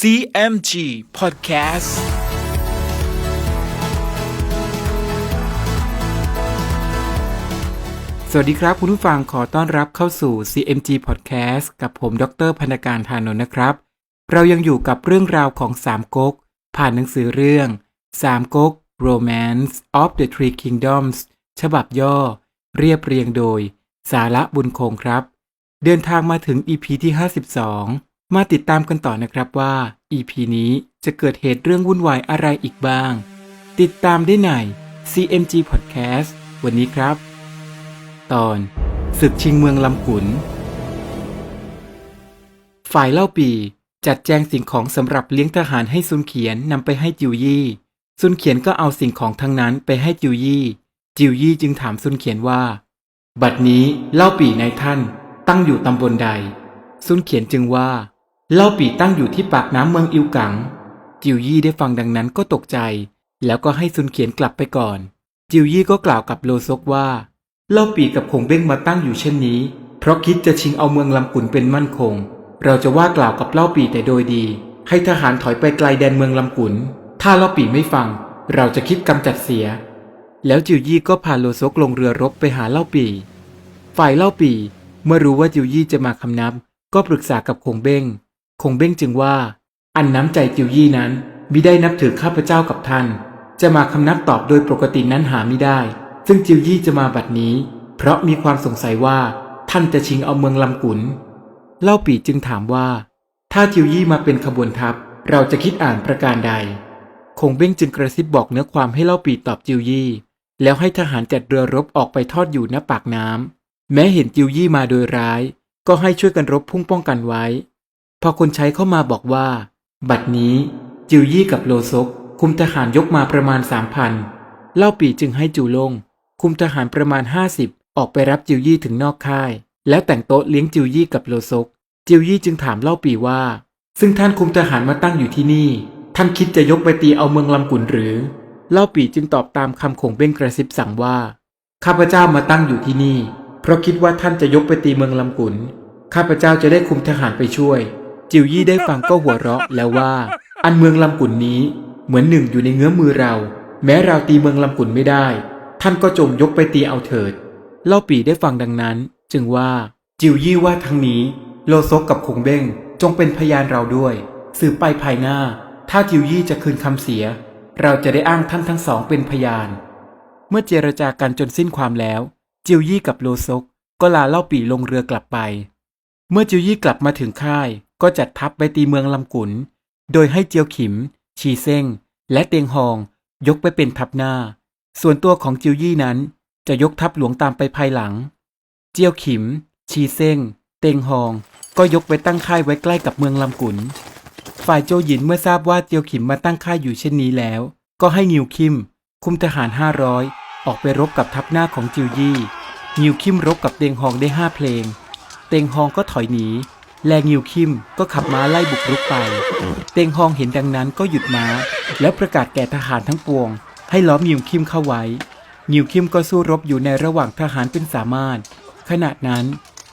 CMG Podcast สวัสดีครับ คุณผู้ฟังขอต้อนรับเข้าสู่ CMG Podcast กับผม ดรพนการทานนท์นะครับ เรายังอยู่กับเรื่องราวของสามก๊ก ผ่านหนังสือเรื่องสามก๊ก Romance of the Three Kingdoms ฉบับย่อ เรียบเรียงโดย สาระบุญคงครับ เดินทางมาถึง EP ที่ 52 มาติดตามกันต่อนะครับว่า EP นี้จะเกิดเหตุเรื่องวุ่นวายอะไรอีกบ้าง ติดตามได้ใน CMG Podcast วันนี้ครับ ตอนศึกชิงเมืองลำขุน ฝ่ายเล่าปีจัดแจงสิ่งของสำหรับเลี้ยงทหารให้ซุนเขียนนำไปให้จิวยี่ซุนเขียนก็เอาสิ่งของทั้งนั้นไปให้จิวยี่ จิวยี่จึงถามซุนเขียนว่า บัดนี้เล่าปีในท่านตั้งอยู่ตำบลใดซุนเขียนจึงว่า เล่าปีตั้งอยู่ที่ปากน้ำเมืองอิวกัง จิวยี่ได้ฟังดังนั้นก็ตกใจ แล้วก็ให้ซุนเขียนกลับไปก่อน จิวยี่ก็กล่าวกับโลซกว่า เล่าปีกับคงเบ้งมาตั้งอยู่เช่นนี้ เพราะคิดจะชิงเอาเมืองลำขุนเป็นมั่นคง เราจะว่ากล่าวกับเล่าปีแต่โดยดี ให้ทหารถอยไปไกลแดนเมืองลำขุนถ้าเล่าปีไม่ฟัง เราจะคิดกำจัดเสีย แล้วจิวยี่ก็พาโลซกลงเรือรบไปหาเล่าปีฝ่ายเล่าปีเมื่อรู้ว่าจิวยี่จะมาคำนับ ก็ปรึกษากับคงเบ้ง คงเบ้งจึงว่า อันน้ำใจจิวยี่นั้นมิได้นับถือข้าพเจ้ากับท่าน จะมาคำนับตอบโดยปกตินั้นหาไม่ได้ ซึ่งจิวยี่จะมาบัดนี้ เพราะมีความสงสัยว่าท่านจะชิงเอาเมืองลำกุนเล่าปีจึงถามว่า ถ้าจิวยี่มาเป็นขบวนทัพ เราจะคิดอ่านประการใด คงเบ้งจึงกระซิบบอกเนื้อความให้เล่าปีตอบจิวยี่ แล้วให้ทหารจัดเรือรบออกไปทอดอยู่ณปากน้ำแม้เห็นจิวยี่มาโดยร้าย ก็ให้ช่วยกันรบพุ่งป้องกันไว้ พอคนใช้เข้ามาบอกว่า บัดนี้จิวยี่กับโลซก คุมทหารยกมาประมาณสามพันเล่าปีจึงให้จูลง คุมทหารประมาณห้าสิบออกไปรับจิวยี่ถึงนอกค่าย แล้วแต่งโต๊ะเลี้ยงจิวยี่กับโลซก จิวยี่จึงถามเล่าปีว่า ซึ่งท่านคุมทหารมาตั้งอยู่ที่นี่ ท่านคิดจะยกไปตีเอาเมืองลำกุนหรือ เล่าปีจึงตอบตามคำคงเบ้งกระซิบสั่งว่า ข้าพเจ้ามาตั้งอยู่ที่นี่ เพราะคิดว่าท่านจะยกไปตีเมืองลำกุนข้าพเจ้าจะได้คุมทหารไปช่วย จิวยี่ได้ฟังก็หัวเราะแล้วว่า อันเมืองลำกุนนี้เหมือนหนึ่งอยู่ในเงื้อมือเรา แม้เราตีเมืองลำกุนไม่ได้ ท่านก็จงยกไปตีเอาเถิด เล่าปีได้ฟังดังนั้น จึงว่า จิวยี่ว่าทั้งนี้ โลซกกับคงเบ้งจงเป็นพยานเราด้วย สืบไปภายหน้า ถ้าจิวยี่จะคืนคำเสีย เราจะได้อ้างท่านทั้งสองเป็นพยาน เมื่อเจรจากันจนสิ้นความแล้ว จิวยี่กับโลซกก็ลาเล่าปีลงเรือกลับไป เมื่อจิวยี่กลับมาถึงค่าย ก็จัดทัพไปตีเมืองลำกุน โดยให้เจียวขิม ชีเซ้ง และเตียงหอง ยกไปเป็นทัพหน้า ส่วนตัวของจิวยี่นั้นจะยกทัพหลวงตามไปภายหลัง เจียวขิม ชีเซ้ง เตียงหอง ก็ยกไปตั้งค่ายไว้ใกล้กับเมืองลำกุน ฝ่ายโจหยินเมื่อทราบว่าเจียวขิมมาตั้งค่ายอยู่เช่นนี้แล้ว ก็ให้งิวคิม คุมทหารห้าร้อยออกไปรบกับทัพหน้าของจิวยี่ งิวคิมรบกับเตียงหองได้ห้าเพลง เตียงฮองก็ถอยหนี แลงิวคิมก็ขับม้าไล่บุกรุกไป เตงฮองเห็นดังนั้นก็หยุดม้า แล้วประกาศแก่ทหารทั้งปวง ให้ล้อมงิวคิมเข้าไว้งิวคิมก็สู้รบอยู่ในระหว่างทหารเป็นสามารถ ขณะนั้น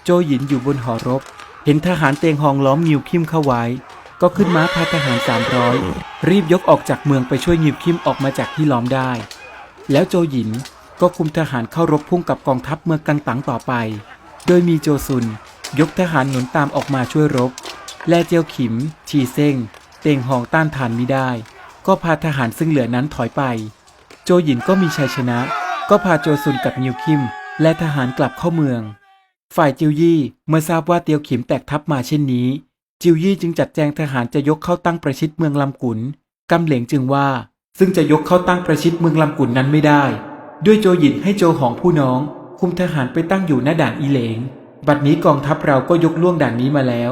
โจหยินอยู่บนหอรบ เห็นทหารเตงฮองล้อมงิวคิมเข้าไว้ ก็ขึ้นม้าพาทหารสามร้อยรีบยกออกจากเมืองไปช่วยงิวคิมออกมาจากที่ล้อมได้ แล้วโจหยินก็คุมทหารเข้ารบพุ่งกับกองทัพเมืองกังตังต่อไป โดยมีโจซุน ยกทหารหนุนตามออกมาช่วยรบ และเจียวขิม ชีเซ้งเตงหองต้านทานไมิได้ ก็พาทหารซึ่งเหลือนั้นถอยไป โจหยินก็มีชัยชนะ ก็พาโจซุนกับนิวคิม และทหารกลับเข้าเมือง ฝ่ายจิวยี่เมื่อทราบว่าเตียวขิมแตกทัพมาเช่นนี้ จิวยี่จึงจัดแจงทหารจะยกเข้าตั้งประชิดเมืองลำกุนกำเหลงจึงว่า ซึ่งจะยกเข้าตั้งประชิดเมืองลำกุนนั้นไม่ได้ ด้วยโจหยินให้โจหองผู้น้อง คุมทหารไปตั้งอยู่หน้าด่านอีเหลง บัดนี้กองทัพเราก็ยกล่วงด่านนี้มาแล้ว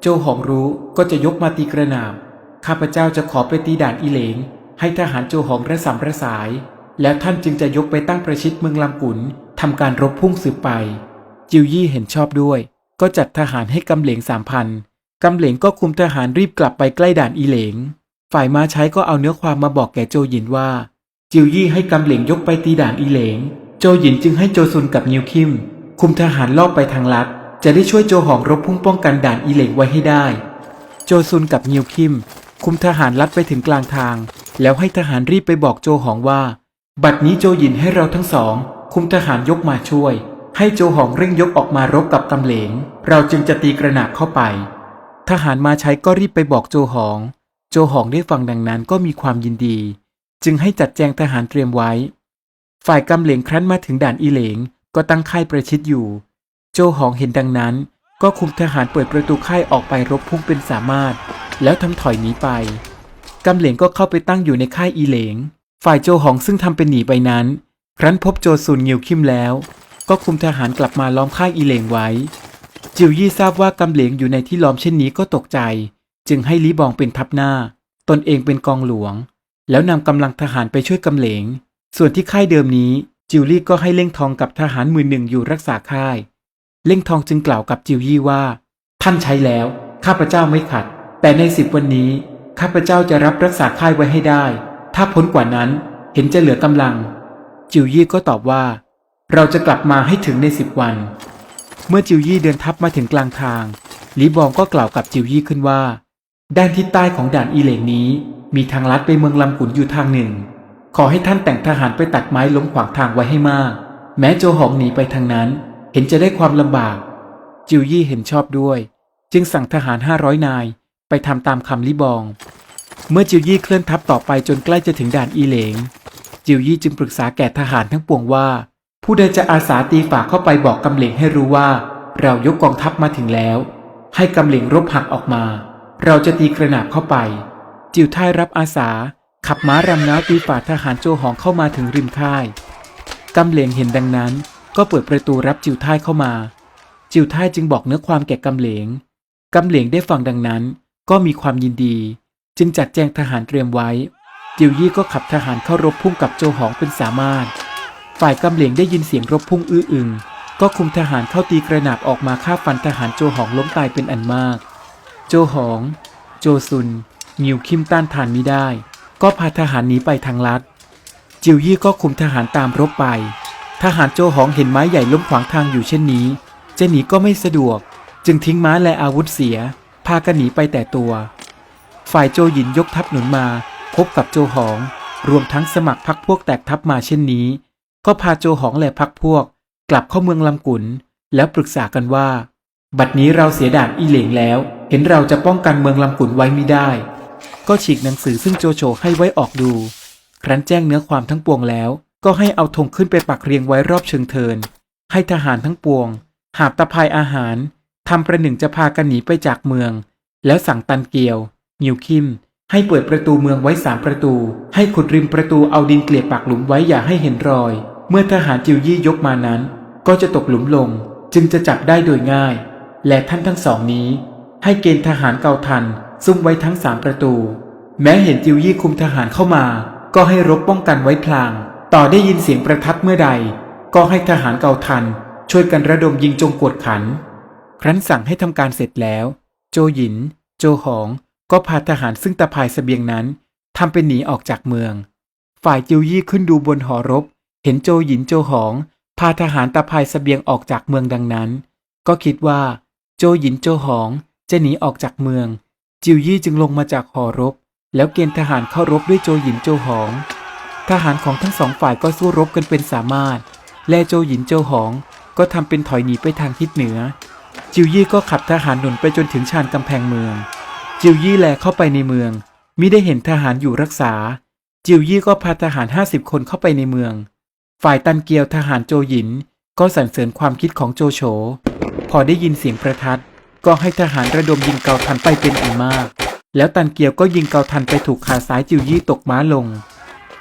โจหองรู้ก็จะยกมาตีกระหน่ำข้าพเจ้าจะขอไปตีด่านอีเหลง ให้ทหารโจหองระสำระสาย แล้วท่านจึงจะยกไปตั้งประชิดเมืองลำกุนทำการรบพุ่งสืบไป จิวยี่เห็นชอบด้วย ก็จัดทหารให้กำเหลงสามพันกำเหลงก็คุมทหารรีบกลับไปใกล้ด่านอีเหลง ฝ่ายมาใช้ก็เอาเนื้อความมาบอกแก่โจหยินว่า จิวยี่ให้กำเหลงยกไปตีด่านอีเหลง โจหยินจึงให้โจซุนกับนิวคิม คุมทหารลอบไปทางลัด จะได้ช่วยโจหองรบพุ่งป้องกันด่านอีเหลงไว้ให้ได้ โจซุนกับนิวคิม คุมทหารลัดไปถึงกลางทาง แล้วให้ทหารรีบไปบอกโจหองว่า บัดนี้โจหยินให้เราทั้งสอง คุมทหารยกมาช่วย ให้โจหองเร่งยกออกมารบกับกำเหลง เราจึงจะตีกระหนาบเข้าไป ทหารมาใช้ก็รีบไปบอกโจหอง โจหองได้ฟังดังนั้นก็มีความยินดี จึงให้จัดแจงทหารเตรียมไว้ ฝ่ายกำเหลงครั้นมาถึงด่านอีเหลง ก็ตั้งค่ายประชิดอยู่ โจหองเห็นดังนั้น ก็คุมทหารเปิดประตูค่ายออกไปรบพุ่งเป็นสามารถ แล้วทำถอยหนีไปกำเหลงก็เข้าไปตั้งอยู่ในค่ายอีเหลง ฝ่ายโจหองซึ่งทำเป็นหนีไปนั้น ครั้นพบโจซุนยิวคิมแล้ว ก็คุมทหารกลับมาล้อมค่ายอีเหลงไว้ จิวยี่ทราบว่ากำเหลงอยู่ในที่ล้อมเช่นนี้ก็ตกใจ จึงให้ลีบองเป็นทัพหน้า ตนเองเป็นกองหลวง แล้วนำกำลังทหารไปช่วยกำเหลง ส่วนที่ค่ายเดิมนี้ จิวลี่ก็ให้เล่งทองกับทหารหมื่นหนึ่งอยู่รักษาค่าย เล่งทองจึงกล่าวกับจิวยี่ว่า ท่านใช้แล้ว ข้าพเจ้าไม่ขัด แต่ในสิบวันนี้ ข้าพเจ้าจะรับรักษาค่ายไว้ให้ได้ ถ้าพ้นกว่านั้นเห็นจะเหลือกำลัง จิวยี่ก็ตอบว่า เราจะกลับมาให้ถึงในสิบวัน เมื่อจิวยี่เดินทัพมาถึงกลางทางลีบองก็กล่าวกับจิวยี่ขึ้นว่า ด้านทิศใต้ของด่านอีเหลงนี้ มีทางลัดไปเมืองลำขุนอยู่ทางหนึ่ง ขอให้ท่านแต่งทหารไปตัดไม้ล้มขวางทางไว้ให้มาก แม้โจหองหนีไปทางนั้น เห็นจะได้ความลำบาก จิวยี่เห็นชอบด้วย จึงสั่งทหารห้าร้อยนายไปทำตามคำลิบอง เมื่อจิวยี่เคลื่อนทัพต่อไปจนใกล้จะถึงด่านอีเหลง จิวยี่จึงปรึกษาแก่ทหารทั้งปวงว่า ผู้ใดจะอาสาตีฝากเข้าไปบอกกำเหลงให้รู้ว่า เรายกกองทัพมาถึงแล้ว ให้กำเหลงรบหักออกมา เราจะตีกระหนาบเข้าไป จิวท่ายรับอาสา ขับม้ารำน้าวตีฝ่าทหารโจหองเข้ามาถึงริมค่ายกำเหลงเห็นดังนั้น ก็เปิดประตูรับจิวท่ายเข้ามา จิวท่ายจึงบอกเนื้อความแก่กำเหลงกำเหลงได้ฟังดังนั้น ก็มีความยินดี จึงจัดแจงทหารเตรียมไว้ จิวยี่ก็ขับทหารเข้ารบพุ่งกับโจหองเป็นสามารถ ฝ่ายกำเหลงได้ยินเสียงรบพุ่งอื้ออึงก็คุมทหารเข้าตีกระหนาบออกมาฆ่าฟันทหารโจหองล้มตายเป็นอันมาก โจหอง โจซุนนิวคิมต้านทานมิได้ ก็พาทหารหนีไปทางลัด จิวยี่ก็คุมทหารตามรบไป ทหารโจหองเห็นไม้ใหญ่ล้มขวางทางอยู่เช่นนี้ จะหนีก็ไม่สะดวก จึงทิ้งม้าและอาวุธเสีย พากันหนีไปแต่ตัว ฝ่ายโจหยินยกทัพหนุนมา พบกับโจหอง รวมทั้งสมัครพักพวกแตกทัพมาเช่นนี้ ก็พาโจหองและพักพวก กลับเข้าเมืองลำกุนแล้วปรึกษากันว่า บัดนี้เราเสียด่านอีเหลงแล้ว เห็นเราจะป้องกันเมืองลำกุนไว้ไม่ได้ ก็ฉีกหนังสือซึ่งโจโฉให้ไว้ออกดู ครั้นแจ้งเนื้อความทั้งปวงแล้ว ก็ให้เอาธงขึ้นไปปักเรียงไว้รอบเชิงเทิน ให้ทหารทั้งปวง หาบตะพายอาหารทำประหนึ่งจะพากันหนีไปจากเมือง แล้วสั่งตันเกียวนิวคิม ให้เปิดประตูเมืองไว้สามประตู ให้ขุดริมประตูเอาดินเกลี่ยปากหลุมไว้อย่าให้เห็นรอย เมื่อทหารจิวยี่ยกมานั้น ก็จะตกหลุมลง จึงจะจับได้โดยง่าย และท่านทั้งสองนี้ ให้เกณฑ์ทหารเกาทันซุ่มไว้ทั้งสามประตู แม้เห็นจิวยี่คุมทหารเข้ามา ก็ให้รบป้องกันไว้พลาง ต่อได้ยินเสียงประทัดเมื่อใด ก็ให้ทหารเกาทัน ช่วยกันระดมยิงจงกวดขัน ครั้นสั่งให้ทำการเสร็จแล้ว โจหยิน โจหอง ก็พาทหารซึ่งตะพายเสบียงนั้นทำเป็นหนีออกจากเมือง ฝ่ายจิวยี่ขึ้นดูบนหอรบ เห็นโจหยินโจหอง พาทหารตะพายเสบียงออกจากเมืองดังนั้น ก็คิดว่า โจหยินโจหอง จะหนีออกจากเมือง จิวยี่จึงลงมาจากหอรบ แล้วเกณฑ์ทหารเข้ารบด้วยโจหยินโจหอง ทหารของทั้งสองฝ่ายก็สู้รบกันเป็นสามารถ และโจหยินโจหองก็ทำเป็นถอยหนีไปทางทิศเหนือ จิวยี่ก็ขับทหารหนุนไปจนถึงชานกำแพงเมือง จิวยี่แลเข้าไปในเมืองมิได้เห็นทหารอยู่รักษา จิวยี่ก็พาทหารห้าสิบคนเข้าไปในเมือง ฝ่ายตันเกียวทหารโจหยินก็สรรเสริญความคิดของโจโฉ พอได้ยินเสียงประทัด ก็ให้ทหารระดมยิงเกาทันไปเป็นอันมาก แล้วตันเกียวก็ยิงเกาทันไปถูกขาซ้ายจิวยี่ตกม้าลง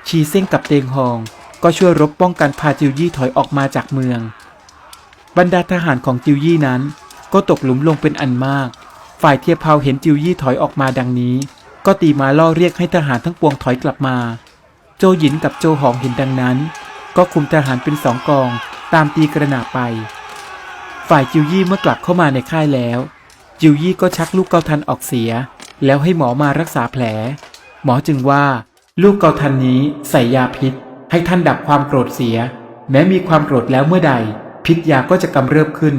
ชีเซ้งกับเตงฮอง ก็ช่วยรบป้องกันพาจิวยี่ถอยออกมาจากเมือง บรรดาทหารของจิวยี่นั้น ก็ตกหลุมลงเป็นอันมาก ฝ่ายเทียเผาเห็นจิวยี่ถอยออกมาดังนี้ ก็ตีมาล่อเรียกให้ทหารทั้งปวงถอยกลับมา โจหยินกับโจหองเห็นดังนั้น ก็คุมทหารเป็นสองกองตามตีกระหนาบไป ฝ่ายจิวยี่เมื่อกลับเข้ามาในค่ายแล้ว จิวยี่ก็ชักลูกเกาทันออกเสีย แล้วให้หมอมารักษาแผล หมอจึงว่า ลูกเกาทันนี้ใส่ยาพิษ ให้ท่านดับความโกรธเสีย แม้มีความโกรธแล้วเมื่อใด พิษยาก็จะกำเริบขึ้น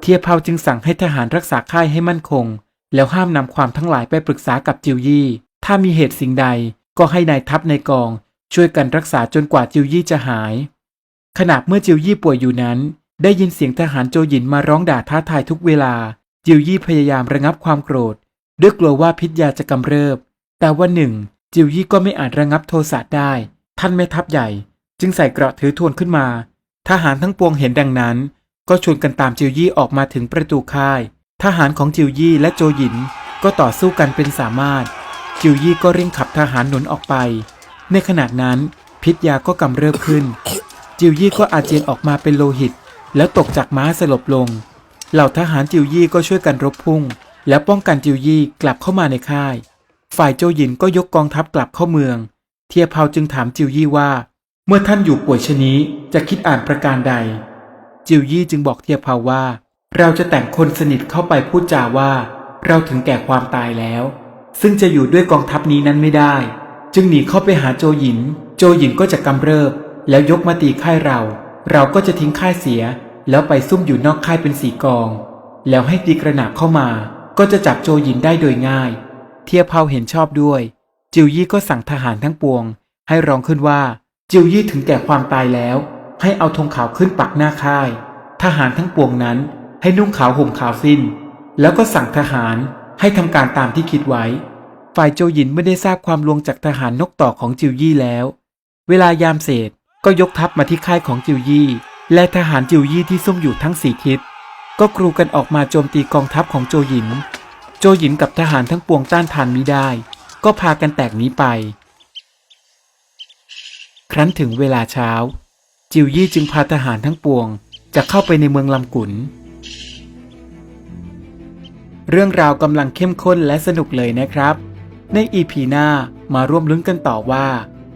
เทียบเผาจึงสั่งให้ทหารรักษาค่ายให้มั่นคง แล้วห้ามนำความทั้งหลายไปปรึกษากับจิวยี่ ถ้ามีเหตุสิ่งใดก็ให้นายทัพในกอง ช่วยกันรักษาจนกว่าจิวยี่จะหาย ขณะเมื่อจิวยี่ป่วยอยู่นั้น ได้ยินเสียงทหารโจหยินมาร้องด่าท้าทายทุกเวลา จิวยี่พยายามระงับความโกรธ ด้วยกลัวว่าพิษยาจะกำเริบ แต่วันหนึ่ง จิวยี่ก็ไม่อาจระงับโทสะได้ ท่านแม่ทัพใหญ่ จึงใส่เกราะถือทวนขึ้นมา ทหารทั้งปวงเห็นดังนั้น ก็ชวนกันตามจิวยี่ออกมาถึงประตูค่าย ทหารของจิวยี่และโจหยินก็ต่อสู้กันเป็นสามารถ จิวยี่ก็เร่งขับทหารหนุนออกไป ในขณะนั้น พิษยาก็กำเริบขึ้น จิวยี่ก็อาเจียนออกมาเป็นโลหิต แล้วตกจากม้าสลบลง เหล่าทหารจิวยี่ก็ช่วยกันรบพุ่ง แล้วป้องกันจิวยี่กลับเข้ามาในค่าย ฝ่ายโจหยินก็ยกกองทัพกลับเข้าเมือง เทียเผาจึงถามจิวยี่ว่า เมื่อท่านอยู่ป่วยชนี้จะคิดอ่านประการใด จิวยี่จึงบอกเทียเผาว่า เราจะแต่งคนสนิทเข้าไปพูดจาว่า เราถึงแก่ความตายแล้ว ซึ่งจะอยู่ด้วยกองทัพนี้นั้นไม่ได้ จึงหนีเข้าไปหาโจหยิน โจหยินก็จะกำเริบแล้วยกมาตีค่ายเรา เราก็จะทิ้งค่ายเสีย แล้วไปซุ่มอยู่นอกค่ายเป็นสีกอง แล้วให้ตีกระหนาบเข้ามา ก็จะจับโจหยินได้โดยง่าย เทียเผาเห็นชอบด้วย จิวยี่ก็สั่งทหารทั้งปวง ให้ร้องขึ้นว่า จิวยี่ถึงแก่ความตายแล้ว ให้เอาธงขาวขึ้นปักหน้าค่าย ทหารทั้งปวงนั้น ให้นุ่งขาวห่มขาวสิ้น แล้วก็สั่งทหารให้ทำการตามที่คิดไว้ ฝ่ายโจหยินไม่ได้ทราบความลวงจากทหารนกต่อของจิวยี่แล้ว เวลายามเศษ ก็ยกทัพมาที่ค่ายของจิวยี่ และทหารจิวยี่ที่ซุ่มอยู่ทั้งสี่ทิศ ก็กรูกันออกมาโจมตีกองทัพของโจหยิน โจหยินกับทหารทั้งปวงต้านทานมิได้ ก็พากันแตกหนีไป ครั้นถึงเวลาเช้า จิวยี่จึงพาทหารทั้งปวง จะเข้าไปในเมืองลำกุนเรื่องราวกำลังเข้มข้นและสนุกเลยนะครับ ในอีพีหน้ามาร่วมลุ้นกันต่อว่า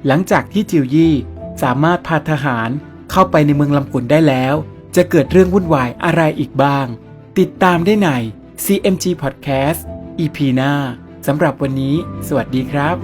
หลังจากที่จิวยี่ สามารถพาทหารเข้าไปในเมืองลำกุนได้แล้ว จะเกิดเรื่องวุ่นวายอะไรอีกบ้าง ติดตามได้ใน CMG Podcast EP หน้าสำหรับวันนี้ สวัสดีครับ